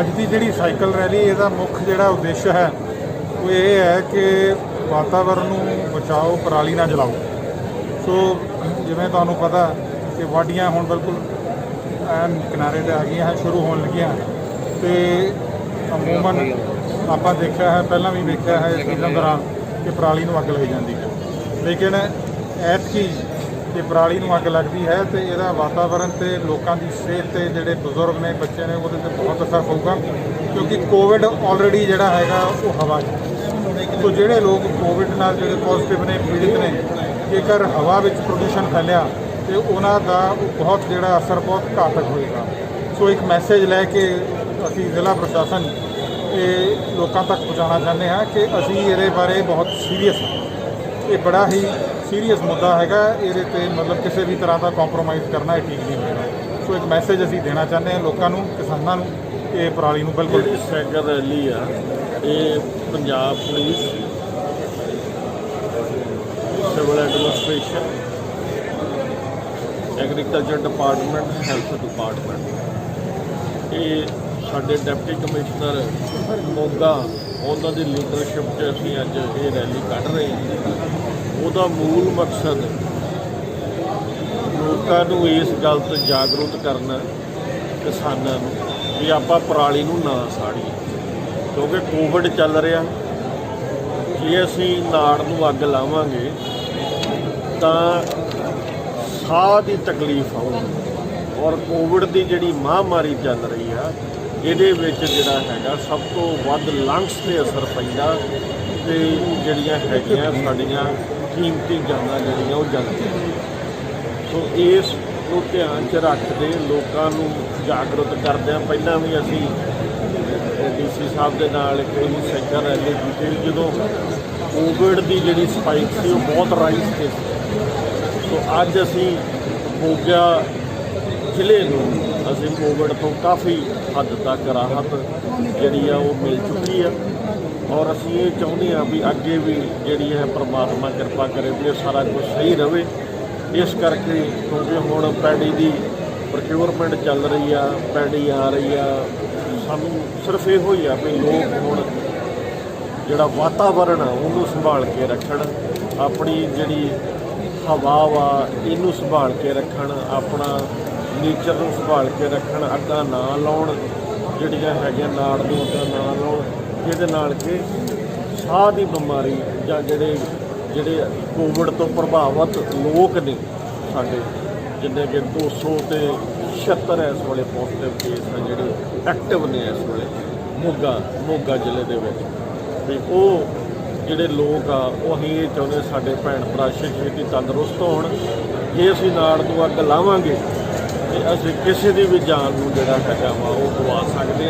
ਅੱਜ ਦੀ ਜਿਹੜੀ cycle rally, ਇਹਦਾ ਮੁੱਖ ਜਿਹੜਾ ਉਦੇਸ਼ ਹੈ, ਉਹ ਇਹ ਹੈ ਕਿ ਵਾਤਾਵਰਨ ਨੂੰ ਬਚਾਓ, ਪਰਾਲੀ ਨਾ ਜਲਾਓ। ਸੋ, ਜਿਵੇਂ ਤੁਹਾਨੂੰ ਪਤਾ ਕਿ ਵਾਢੀਆਂ ਹੁਣ ਬਿਲਕੁਲ ਐਨ ਕਿਨਾਰੇ ਤੇ ਆ ਗਈਆਂ ਹੈ ਸ਼ੁਰੂ ਹੋਣ ਲੱਗੀਆਂ ਤੇ ਅਮੂਮਨ ਆਪਾਂ ਦੇਖਿਆ ਹੈ, ਪਹਿਲਾਂ ਵੀ ਵੇਖਿਆ ਹੈ ਸੀਜ਼ਨ ਦੌਰਾਨ ਕਿ ਪਰਾਲੀ ਨੂੰ ਅੱਗ ਲੱਗ ਜਾਂਦੀ ਹੈ। ਲੇਕਿਨ ਐਤਕੀ ਜੇ ਪਰਾਲੀ ਨੂੰ ਅੱਗ ਲੱਗਦੀ ਹੈ ਤੇ ਇਹਦਾ ਵਾਤਾਵਰਣ ਤੇ ਲੋਕਾਂ ਦੀ ਸਿਹਤ ਤੇ ਜਿਹੜੇ ਬਜ਼ੁਰਗ ਨੇ, ਬੱਚੇ ਨੇ, ਉਹਦੇ ਤੇ ਬਹੁਤ ਅਸਰ ਹੋਊਗਾ ਕਿਉਂਕਿ ਕੋਵਿਡ ਆਲਰੇਡੀ ਜਿਹੜਾ ਹੈਗਾ ਉਹ ਹਵਾ 'ਚ ਹੈ। ਸੋ ਜਿਹੜੇ ਲੋਕ ਕੋਵਿਡ ਨਾਲ ਜਿਹੜੇ ਪੋਜ਼ਿਟਿਵ ਨੇ, ਪੀੜਿਤ ਨੇ, ਜੇਕਰ ਹਵਾ ਵਿੱਚ ਪ੍ਰਦੂਸ਼ਣ ਫੈਲਿਆ ਤੇ ਉਹਨਾਂ ਦਾ ਬਹੁਤ ਜਿਹੜਾ ਅਸਰ ਬਹੁਤ ਘਾਤਕ ਹੋਏਗਾ ਸੋ ਇੱਕ ਮੈਸੇਜ ਲੈ ਕੇ ਅਸੀਂ ਜ਼ਿਲ੍ਹਾ ਪ੍ਰਸ਼ਾਸਨ ਇਹ ਲੋਕਾਂ ਤੱਕ ਪਹੁੰਚਾਉਣਾ ਚਾਹੁੰਦੇ ਹਾਂ ਕਿ ਅਸੀਂ ਇਹਦੇ ਬਾਰੇ ਬਹੁਤ ਸੀਰੀਅਸ ਹਾਂ ਇਹ ਬੜਾ ਹੀ ਸੀਰੀਅਸ ਮੁੱਦਾ ਹੈਗਾ ਇਹਦੇ ਤੇ ਮਤਲਬ ਕਿਸੇ ਵੀ ਤਰ੍ਹਾਂ ਦਾ ਕੰਪਰੋਮਾਈਜ਼ ਕਰਨਾ ਇਹ ਠੀਕ ਨਹੀਂ ਹੋਏਗਾ ਸੋ ਇੱਕ ਮੈਸੇਜ ਅਸੀਂ ਦੇਣਾ ਚਾਹੁੰਦੇ ਹਾਂ ਲੋਕਾਂ ਨੂੰ, ਕਿਸਾਨਾਂ ਨੂੰ ਇਹ ਪਰਾਲੀ ਨੂੰ ਬਿਲਕੁਲ ਜਿਹੜੀ ਰੈਲੀ ਆ, ਇਹ Punjab police, civil administration, agriculture department, health department. ਇਹ ਸਾਡੇ ਡਿਪਟੀ ਕਮਿਸ਼ਨਰ ਮੋਗਾ ਉਹਨਾਂ ਦੀ ਲੀਡਰਸ਼ਿਪ 'ਚ ਅਸੀਂ ਅੱਜ ਇਹ ਰੈਲੀ ਕੱਢ ਰਹੇ ਹਾਂ। ਉਹਦਾ ਮੂਲ ਮਕਸਦ ਲੋਕਾਂ ਨੂੰ ਇਸ ਗੱਲ ਤੋਂ ਜਾਗਰੂਕ ਕਰਨਾ, ਕਿਸਾਨਾਂ ਨੂੰ ਵੀ ਆਪਾਂ ਪਰਾਲੀ ਨੂੰ ਨਾ ਸਾੜੀਏ। ਕਿਉਂਕਿ ਕੋਵਿਡ ਚੱਲ ਰਿਹਾ, ਜੇ ਅਸੀਂ ਨਾੜ ਨੂੰ ਅੱਗ ਲਾਵਾਂਗੇ, ਤਾਂ ਸਾਹ ਦੀ ਤਕਲੀਫ ਆਊਗੀ। ਔਰ ਕੋਵਿਡ ਦੀ ਜਿਹੜੀ ਮਹਾਮਾਰੀ ਚੱਲ ਰਹੀ ਆ ਇਹਦੇ ਵਿੱਚ ਜਿਹੜਾ ਹੈਗਾ ਸਭ ਤੋਂ ਵੱਧ ਲੰਗਸ ਤੇ ਅਸਰ ਪੈਂਦਾ ਤੇ ਜਿਹੜੀਆਂ ਹੈਗੀਆਂ ਸਾਡੀਆਂ ਕੀਮਤੀ ਜਾਨਾਂ ਜਿਹੜੀਆਂ ਉਹ ਜਾਂਦੀਆਂ ਸੋ ਇਸ ਨੂੰ ਧਿਆਨ 'ਚ ਰੱਖਦੇ ਲੋਕਾਂ ਨੂੰ ਜਾਗਰੂਕ ਕਰਦਿਆਂ ਪਹਿਲਾਂ ਵੀ ਅਸੀਂ ਡੀਸੀ ਸਾਹਿਬ ਦੇ ਨਾਲ ਇੱਕ ਵਾਰੀ ਸਾਈਕਲ ਰੈਲੀ ਕੀਤੀ ਜਦੋਂ ਕੋਵਿਡ ਦੀ ਜਿਹੜੀ ਸਪਾਈਕ ਸੀ ਉਹ ਬਹੁਤ ਰਾਈਜ਼ ਤੇ ਸੀ। ਸੋ ਅੱਜ ਅਸੀਂ ਹੋ ਗਿਆ ਜ਼ਿਲ੍ਹੇ ਨੂੰ ਅਸੀਂ ਕੋਵਿਡ ਤੋਂ ਕਾਫੀ ਹੱਦ ਤੱਕ ਰਾਹਤ ਜਿਹੜੀ ਆ ਉਹ ਮਿਲ ਚੁੱਕੀ ਆ। ਔਰ ਅਸੀਂ ਇਹ ਚਾਹੁੰਦੇ ਆ ਵੀ ਅੱਗੇ ਵੀ ਜਿਹੜੀ ਹੈ ਪ੍ਰਮਾਤਮਾ ਕਿਰਪਾ ਕਰੇ ਵੀ ਇਹ ਸਾਰਾ ਕੁਝ ਸਹੀ ਰਵੇ। ਇਸ ਕਰਕੇ ਕਿਉਂਕਿ ਹੁਣ ਪੈੜੀ ਦੀ ਪ੍ਰੋਕਿਉਰਮੈਂਟ ਚੱਲ ਰਹੀ ਆ ਪੈਡੀ ਆ ਰਹੀ ਆ, ਸਾਨੂੰ ਸਿਰਫ ਇਹੋ ਹੀ ਆ ਵੀ ਲੋਕ ਹੁਣ ਜਿਹੜਾ ਵਾਤਾਵਰਣ ਆ ਉਹਨੂੰ ਸੰਭਾਲ ਕੇ ਰੱਖਣ, ਆਪਣੀ ਜਿਹੜੀ ਹਵਾ ਵਾ ਇਹਨੂੰ ਸੰਭਾਲ ਕੇ ਰੱਖਣ, ਆਪਣਾ ਨੇਚਰ ਨੂੰ ਸੰਭਾਲ ਕੇ ਰੱਖਣ ਅੱਗਾ ਨਾ ਲਾਉਣ, ਜਿਹੜੀਆਂ ਹੈਗੀਆਂ ਨਾੜ ਨੂੰ ਅੱਗਾ ਨਾ ਲਾਉਣ, ਜਿਹਦੇ ਨਾਲ ਕਿ ਸਾਹ ਦੀ ਬਿਮਾਰੀ ਜਾਂ ਜਿਹੜੇ ਜਿਹੜੇ ਕੋਵਿਡ ਤੋਂ ਪ੍ਰਭਾਵਿਤ ਲੋਕ ਨੇ ਸਾਡੇ, ਜਿੰਨੇ ਕਿ 200 ਤੇ 76 ਇਸ ਵੇਲੇ ਪੋਜ਼ਿਟਿਵ ਕੇਸ ਆ ਜਿਹੜੇ ਐਕਟਿਵ ਨੇ ਇਸ ਵੇਲੇ ਮੋਗਾ ਮੋਗਾ ਜ਼ਿਲ੍ਹੇ ਦੇ ਵਿੱਚ। ਤੇ ਉਹ ਜਿਹੜੇ ਲੋਕ ਆ, ਉਹ ਅਸੀਂ ਇਹ ਚਾਹੁੰਦੇ ਸਾਡੇ ਭੈਣ ਭਰਾ ਛੇਤੀ ਤੰਦਰੁਸਤ ਹੋਣ। ਜੇ ਅਸੀਂ ਨਾੜ ਨੂੰ ਅੱਗ ਲਾਵਾਂਗੇ ਤੇ ਅਸੀਂ ਕਿਸੇ ਦੀ ਵੀ ਜਾਨ ਨੂੰ ਜਿਹੜਾ ਹੈਗਾ ਵਾ ਉਹ ਗਵਾ ਸਕਦੇ ਆ